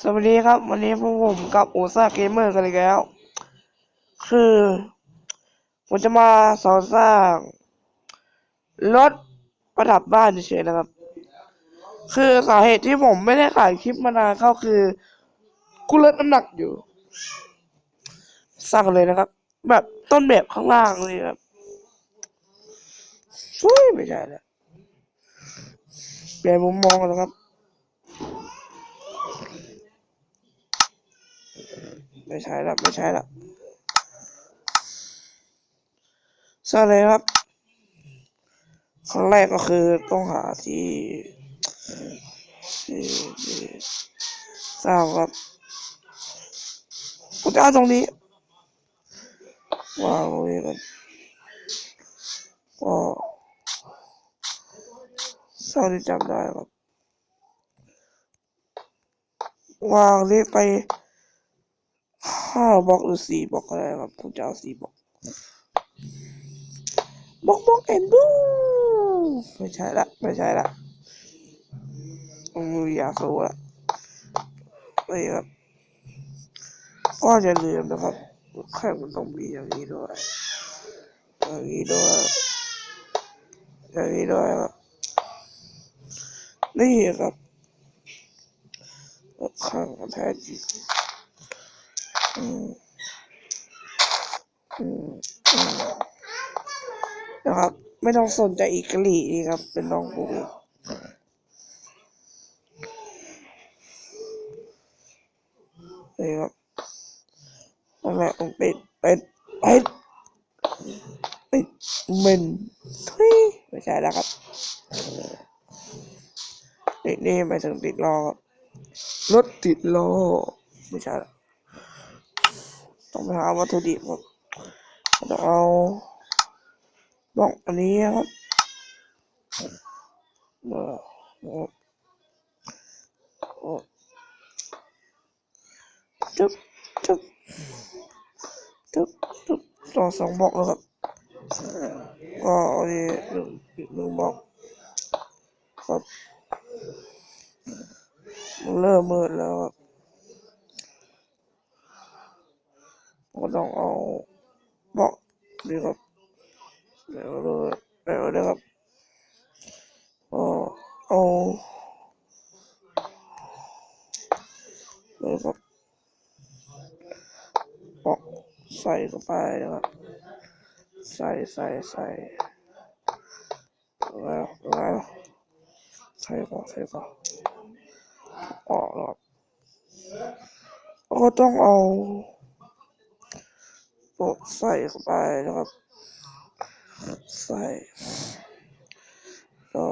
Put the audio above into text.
สวัสดีครับ วันนี้พวกผมกับโอซ่าเกมเมอร์กันอีกแล้ว คือผมจะมาสอนสร้างรถประดับบ้านเฉยๆนะครับ คือสาเหตุที่ผมไม่ได้ถ่ายคลิปมานานเข้าคือกูลดน้ำหนักอยู่สร้างเลยนะครับ แบบต้นแบบข้างล่างเลยครับช่วยไม่ใช่แล้วเปลี่ยนมุมมองนะครับ ไม่ใช่ละไม่ใช่ละสร้างเลยครับครั้งแรกก็คือต้องหาที่ที่ที่สร้างครับกูจะเอาตรงนี้วางตรงนี้กันก็สร้างที่จำได้ครับวางเลขไป ห้าบล็อกหรือสี่บล็อกก็ได้ครับผมจะเอาสี่บล็อกบล็อกบล็อกแอนดูไม่ใช่ละไม่ใช่ละอยากรู้ละนี่ครับก็อย่าลืมนะครับแค่มันต้องมีอย่างนี้ด้วยอย่างนี้ด้วยอย่างนี้ด้วยครับนี่ครับข้างแท้จริง นะครับ ไม่ต้องสนใจอีกกะหรี่นี่ครับ เป็นน้องกูเองนี่ครับนั่นแหละผมเป็นเป็นเป็นเป็นเมนทุยไม่ใช่แล้วครับนี่นี่ไปถึงติดล้อครับรถติดล้อไม่ใช่ละ ต้องไปหาวัตถุดิบครับต้องเอาบล็อกอันนี้ครับเออโอ้โอ้จุ๊บจุ๊บจุ๊บจุ๊บต่อสองบล็อกแล้วครับก็อันนี้หนึ่งหนึ่งบล็อกครับเริ่มมืดแล้วครับ ก็ต้องเอาเบาะนี่ครับเดี๋ยวเลยเดี๋ยวเลยครับก็เอาเลยครับเบาะใส่เข้าไปนะครับ ใส่ใส่ใส่แล้วแล้วใส่ก่อนใส่ก่อนออกแล้วครับก็ต้องเอา โปะใส่เข้าไปนะครับ ใส่ก็